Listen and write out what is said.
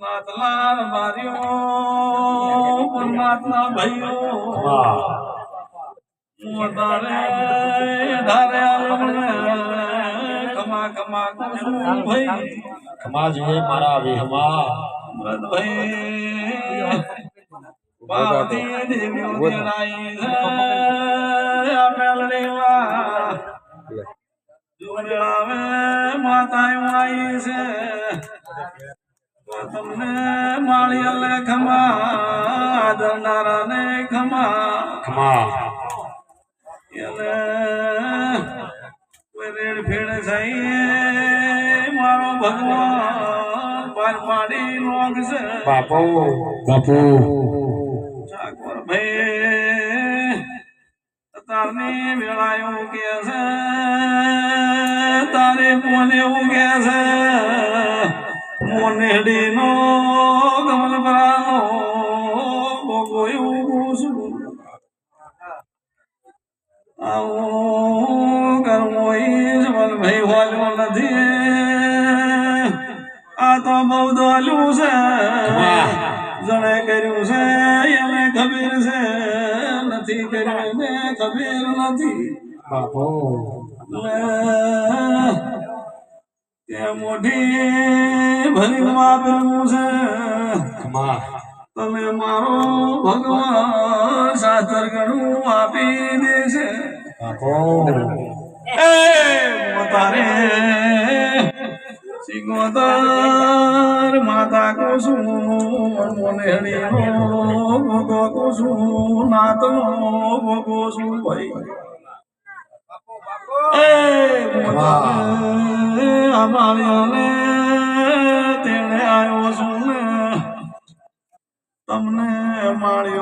નાથલાલ માર્યો પરમાત્મા ભાઈઓ તારે ધારે ખમા કરું છું ભાઈ ખમા જોઈએ મારા વિહમા ભાઈ પાર્વતી દેવીઓ દેરાઈ છે આ મેલડીમાં જોડાવે માતાઓ આઈ છે. તમને માળી અલે ખમા દરનારાને ખમા ખમા એને કોઈ રેડ ફેડ થઈ મારો ભગવાન પાર પાડી લોગ છે બાપો. બાપુ. ઠાકોર ભાઈ તારની વેળાયું કે છે તારે મોને એવું કે છે? મોનેડી નો કમલ પરાનો એવું છું આવું કરમો ઈશ ભાઈ વાલ્યો નથી. આ તો બહુ દોલું છે. જણે કર્યું છે એને ખબર છે. નથી કર્યું ને ખબર નથી. બાપો. મોઢી ભરી વાપર્યું છે તમે મારો ભગવાન સાતર ગણું આપી દે છે એ તારે સિંગોતર માતા કુસુમ મોનેડીનો ભોગો કુસુમ નાતનો ભોગો શું ભાઈ. એ અમારે તમને માળ્યો